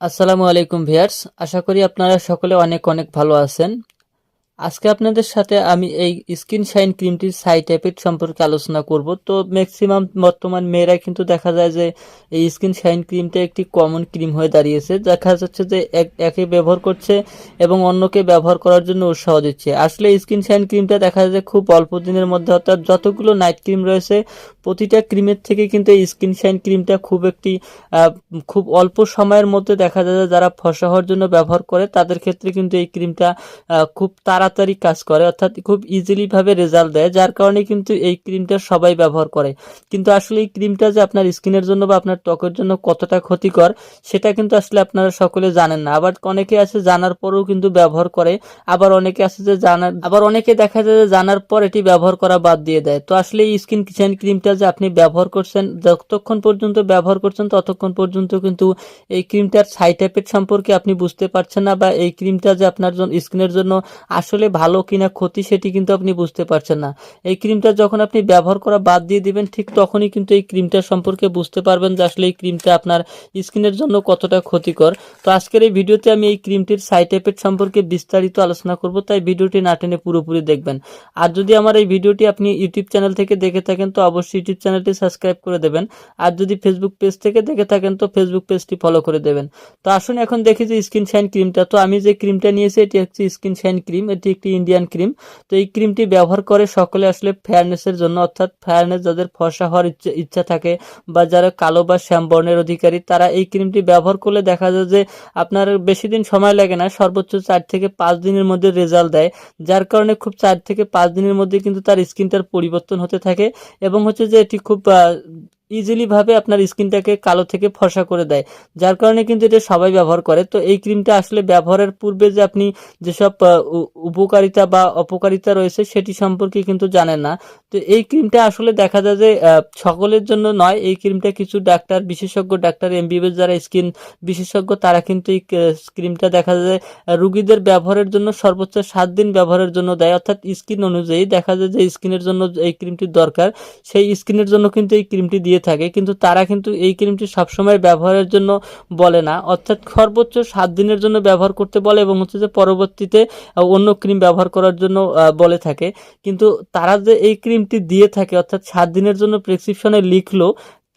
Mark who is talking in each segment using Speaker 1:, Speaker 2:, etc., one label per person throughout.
Speaker 1: আসসালামু আলাইকুম ভিয়ার্স। আশা করি আপনারা সকলে অনেক অনেক ভালো আছেন। আজকে আপনাদের সাথে আমি এই স্কিন শাইন ক্রিমটির সাইড এফেক্ট সম্পর্কে আলোচনা করব। তো ম্যাক্সিমাম বর্তমান মেয়েরা কিন্তু দেখা যায় যে এই স্কিন শাইন ক্রিমটা একটি কমন ক্রিম হয়ে দাঁড়িয়েছে। দেখা যাচ্ছে যে এক, একে ব্যবহার করছে এবং অন্যকে ব্যবহার করার জন্য উৎসাহ দিচ্ছে। আসলে স্কিন শাইন ক্রিমটা দেখা যায় খুব অল্প দিনের মধ্যে, অর্থাৎ যতগুলো নাইট ক্রিম রয়েছে, প্রতিটা ক্রিমের থেকে কিন্তু এই স্কিন শাইন ক্রিমটা খুব একটি খুব অল্প সময়ের মধ্যে দেখা যায় যারা ফসা হওয়ার জন্য ব্যবহার করে, তাদের ক্ষেত্রে কিন্তু এই ক্রিমটা খুব তাড়াতাড়ি কাজ করে, অর্থাৎ খুব ইজিলি ভাবে রেজাল্ট দেয়, যার কারণে কিন্তু এই ক্রিমটা সবাই ব্যবহার করে। কিন্তু আসলে এই ক্রিমটা যে আপনার স্কিনের জন্য বা আপনার ত্বকের জন্য কতটা ক্ষতিকর, সেটা কিন্তু আসলে আপনারা সকলে জানেন না। আবার অনেকে আছে জানার পরেও কিন্তু ব্যবহার করে, আবার অনেকে আছে যে জানার, আবার অনেকে দেখা যায় যে জানার পর এটি ব্যবহার করা বাদ দিয়ে দেয়। তো আসলে এই স্কিন কিচেন ক্রিমটা যে আপনি ব্যবহার করছেন, যতক্ষণ পর্যন্ত ব্যবহার করছেন, ততক্ষণ পর্যন্ত কিন্তু এই ক্রিমটার সাইড এফেক্ট সম্পর্কে আপনি বুঝতে পারছেন না বা এই ক্রিমটা যে আপনার জন্য স্কিনের জন্য আসলে ভালো কিনা ক্ষতি সেটি কিন্তু আপনি বুঝতে পারছেন না। এই ক্রিমটা যখন আপনি ব্যবহার করা বাদ দিয়ে দিবেন, ঠিক তখনই কিন্তু এই ক্রিমটা সম্পর্কে বুঝতে পারবেন যে আসলে এই ক্রিমটা আপনার স্কিনের জন্য কতটা ক্ষতিকর। তো আজকের এই ভিডিওতে আমি এই ক্রিমটির সাইড এফেক্ট সম্পর্কে বিস্তারিত আলোচনা করব, তাই ভিডিওটি না টেনে পুরোপুরি দেখবেন। আর যদি আমার এই ভিডিওটি আপনি ইউটিউব চ্যানেল থেকে দেখে থাকেন, তো অবশ্যই ইউটিউব চ্যানেলটি সাবস্ক্রাইব করে দেবেন। আর যদি ফেসবুক পেজ থেকে দেখে থাকেন, তো ফেসবুক পেজটি ফলো করে দেবেন। তো আসুন এখন দেখি যে স্কিন শাইন ক্রিমটা তো আমি যে ক্রিমটা নিয়েছি, এটি হচ্ছে স্কিন শাইন ক্রিম এটি একটি ইন্ডিয়ান ক্রিম তো এই ক্রিমটি ব্যবহার করে সকলে আসলে ফেয়ারনেসের জন্য, অর্থাৎ ফেয়ারনেস যাদের ফর্সা হওয়ার ইচ্ছা থাকে বা যারা কালো বা শ্যাম বর্ণের অধিকারী, তারা এই ক্রিমটি ব্যবহার করলে দেখা যায় যে আপনার বেশি দিন সময় লাগে না, সর্বোচ্চ চার থেকে পাঁচ দিনের মধ্যে রেজাল্ট দেয়। যার কারণে খুব চার থেকে পাঁচ দিনের মধ্যে কিন্তু তার স্কিনটার পরিবর্তন হতে থাকে এবং হচ্ছে যে এটি খুব ইজিলি ভাবে আপনার স্কিনটাকে কালো থেকে ফর্সা করে দেয়। যার কারণে কিন্তু এটা সবাই ব্যবহার করে। তো এই ক্রিমটা আসলে ব্যবহারের পূর্বে যে আপনি যেসব উপকারিতা বা অপকারিতা রয়েছে সেটি সম্পর্কে কিন্তু জানেন না। তো এই ক্রিমটা আসলে দেখা যায় যে সকলের জন্য নয়। এই ক্রিমটা কিছু ডাক্তার, বিশেষজ্ঞ ডাক্তার এমবিবিএস যারা স্কিন বিশেষজ্ঞ, তারা কিন্তু এই ক্রিমটা দেখা যায় রুগীদের ব্যবহারের জন্য সর্বোচ্চ সাত দিন ব্যবহারের জন্য দেয়। অর্থাৎ স্কিন অনুযায়ী দেখা যায় যে স্কিনের জন্য এই ক্রিমটির দরকার। সেই স্কিনের জন্য কিন্তু এই ক্রিমটি দিয়ে থাকে, কিন্তু তারা কিন্তু এই ক্রিমটি সবসময় ব্যবহারের জন্য বলে না। অর্থাৎ সর্বোচ্চ সাত দিনের জন্য ব্যবহার করতে বলে এবং হচ্ছে যে পরবর্তীতে অন্য ক্রিম ব্যবহার করার জন্য বলে থাকে। কিন্তু তারা যে এই ক্রিমটি দিয়ে থাকে, অর্থাৎ সাত দিনের জন্য প্রেসক্রিপশনে লিখলো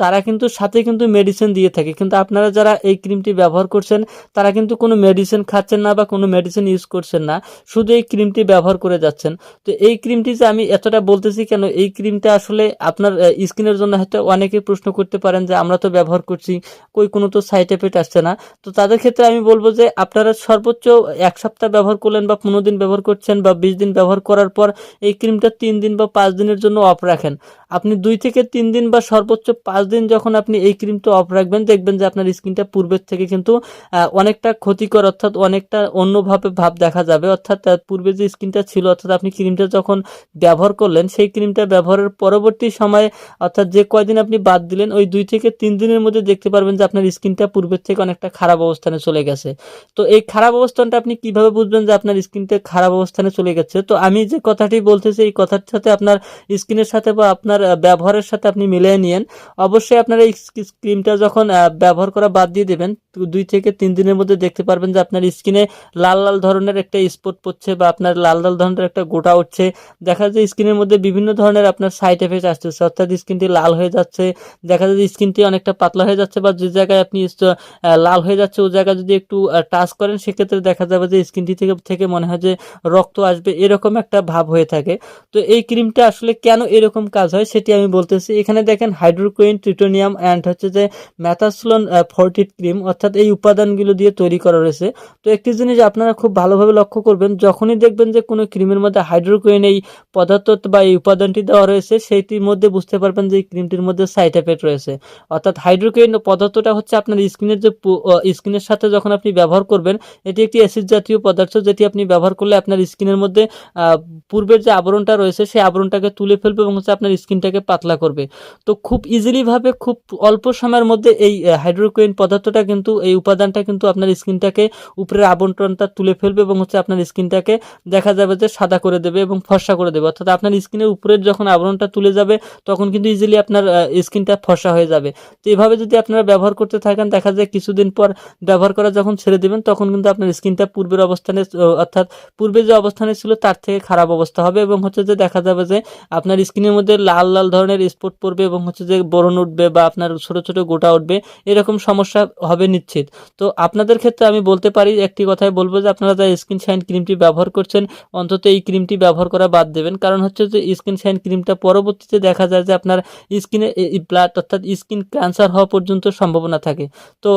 Speaker 1: তারা কিন্তু সাথে কিন্তু মেডিসিন দিয়ে থাকে। কিন্তু আপনারা যারা এই ক্রিমটি ব্যবহার করছেন, তারা কিন্তু কোনো মেডিসিন খাচ্ছেন না বা কোনো মেডিসিন ইউজ করছেন না, শুধু এই ক্রিমটি ব্যবহার করে যাচ্ছেন। তো এই ক্রিমটি যে আমি এতটা বলতেছি কেন, এই ক্রিমটা আসলে আপনার স্কিনের জন্য হয়তো অনেকে প্রশ্ন করতে পারেন যে, আমরা তো ব্যবহার করছি, কই কোনো তো সাইড এফেক্ট আসছে না। তো তাদের ক্ষেত্রে আমি বলব যে, আপনারা সর্বোচ্চ এক সপ্তাহ ব্যবহার করলেন বা পনেরো দিন ব্যবহার করছেন বা বিশ দিন ব্যবহার করার পর এই ক্রিমটা তিন দিন বা পাঁচ দিনের জন্য অফ রাখেন। আপনি দুই থেকে তিন দিন বা সর্বোচ্চ পাঁচ দিন যখন আপনি এই ক্রিমটা অফ রাখবেন, দেখবেন যে আপনার স্কিনটা পূর্বের থেকে কিন্তু অনেকটা ক্ষতিকর অর্থাৎ অনেকটা অন্যভাবে ভাব দেখা যাবে। অর্থাৎ পূর্বে যে স্কিনটা ছিল, অর্থাৎ আপনি ক্রিমটা যখন ব্যবহার করলেন, সেই ক্রিমটা ব্যবহারের পরবর্তী সময়ে, অর্থাৎ যে কয়দিন আপনি বাদ দিলেন, ওই দুই থেকে তিন দিনের মধ্যে দেখতে পারবেন যে আপনার স্কিনটা পূর্বের থেকে অনেকটা খারাপ অবস্থানে চলে গেছে। তো এই খারাপ অবস্থানটা আপনি কীভাবে বুঝবেন যে আপনার স্কিনটা খারাপ অবস্থানে চলে গেছে? তো আমি যে কথাটি বলতেছি, এই কথার সাথে আপনার স্কিনের সাথে বা আপনার ব্যবহারের সাথে আপনি মিলিয়ে নিয়েন। অবশ্যই আপনার এই ক্রিমটা যখন ব্যবহার করা বাদ দিয়ে দেবেন দুই থেকে তিন দিনের মধ্যে দেখতে পারবেন যে আপনার স্কিনে লাল লাল ধরনের একটা স্পট পড়ছে বা আপনার লাল লাল ধরনের একটা গোটা উঠছে। দেখা যায় স্কিনের মধ্যে বিভিন্ন ধরনের আপনার সাইড এফেক্ট আসতেছে, অর্থাৎ স্কিনটি লাল হয়ে যাচ্ছে। দেখা যায় স্কিনটি অনেকটা পাতলা হয়ে যাচ্ছে বা যে জায়গায় আপনি লাল হয়ে যাচ্ছে ওই জায়গায় যদি একটু টাচ করেন, সেক্ষেত্রে দেখা যাবে যে স্কিনটি থেকে থেকে মনে হয় যে রক্ত আসবে, এরকম একটা ভাব হয়ে থাকে। তো এই ক্রিমটা আসলে কেন এরকম কাজ হয় সেটি আমি বলতেছি। এখানে দেখেন হাইড্রোকুইন ট্রিটোনিয়াম অ্যান্ড হচ্ছে যে ম্যাথাসলন ফর্টিড ক্রিম অর্থাৎ এই উপাদানগুলো দিয়ে তৈরি করা রয়েছে। তো একটি জিনিস আপনারা খুব ভালোভাবে লক্ষ্য করবেন, যখনই দেখবেন যে কোনো ক্রিমের মধ্যে হাইড্রোকুইন এই পদার্থ বা এই উপাদানটি দেওয়া রয়েছে, সেইটির মধ্যে বুঝতে পারবেন যে এই ক্রিমটির মধ্যে সাইড এফেক্ট রয়েছে। অর্থাৎ হাইড্রোকুইন পদার্থটা হচ্ছে আপনার স্কিনের যে স্কিনের সাথে যখন আপনি ব্যবহার করবেন, এটি একটি অ্যাসিড জাতীয় পদার্থ যেটি আপনি ব্যবহার করলে আপনার স্কিনের মধ্যে পূর্বের যে আবরণটা রয়েছে, সেই আবরণটাকে তুলে ফেলবে এবং হচ্ছে আপনার স্কিনটি স্কিনটাকে পাতলা করবে। তো খুব ইজিলি ভাবে খুব অল্প সময়ের মধ্যে এই হাইড্রোকুইন পদার্থটা কিন্তু, এই উপাদানটা কিন্তু আপনার স্কিনটাকে উপরের আবন্টনটা তুলে ফেলবে এবং হচ্ছে আপনার স্কিনটাকে দেখা যাবে যে সাদা করে দেবে এবং ফর্সা করে দেবে। অর্থাৎ আপনার স্কিনের উপরের যখন আবরণটা তুলে যাবে, তখন কিন্তু ইজিলি আপনার স্কিনটা ফর্সা হয়ে যাবে। তো এইভাবে যদি আপনারা ব্যবহার করতে থাকেন, দেখা যায় কিছুদিন পর ব্যবহার করা যখন ছেড়ে দেবেন, তখন কিন্তু আপনার স্কিনটা পূর্বের অবস্থানে অর্থাৎ পূর্বে যে অবস্থানে ছিল, তার থেকে খারাপ অবস্থা হবে এবং হচ্ছে যে দেখা যাবে যে আপনার স্কিনের মধ্যে লাল লাল ধরনের স্পট পড়বে এবং হচ্ছে যে বরণ উঠবে বা আপনার ছোট ছোট গোটা উঠবে, এরকম সমস্যা হবে নিশ্চিত। তো আপনাদের ক্ষেত্রে আমি বলতে পারি, একটি কথাই বলব যে আপনারা যা স্কিন শাইন ক্রিমটি ব্যবহার করছেন, অন্তত এই ক্রিমটি ব্যবহার করা বাদ দেবেন। কারণ হচ্ছে যে স্কিন শাইন ক্রিমটা পরবর্তীতে দেখা যায় যে আপনার স্কিনে ব্লাড অর্থাৎ স্কিন ক্যান্সার হওয়া পর্যন্ত সম্ভাবনা থাকে। তো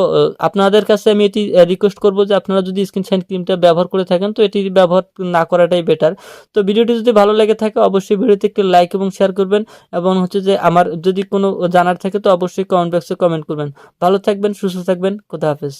Speaker 1: আপনাদের কাছে আমি এটি রিকোয়েস্ট করব যে আপনারা যদি স্কিন শাইন ক্রিমটা ব্যবহার করে থাকেন, তো এটি ব্যবহার না করাটাই বেটার তো ভিডিওটি যদি ভালো লেগে থাকে, অবশ্যই ভিডিওতে একটি লাইক এবং শেয়ার করবেন। এবং হচ্ছে যে আমার যদি কোনো জানার থাকে তো অবশ্যই কমেন্ট বক্সে কমেন্ট করবেন। ভালো থাকবেন, সুস্থ থাকবেন, খোদা হাফেজ।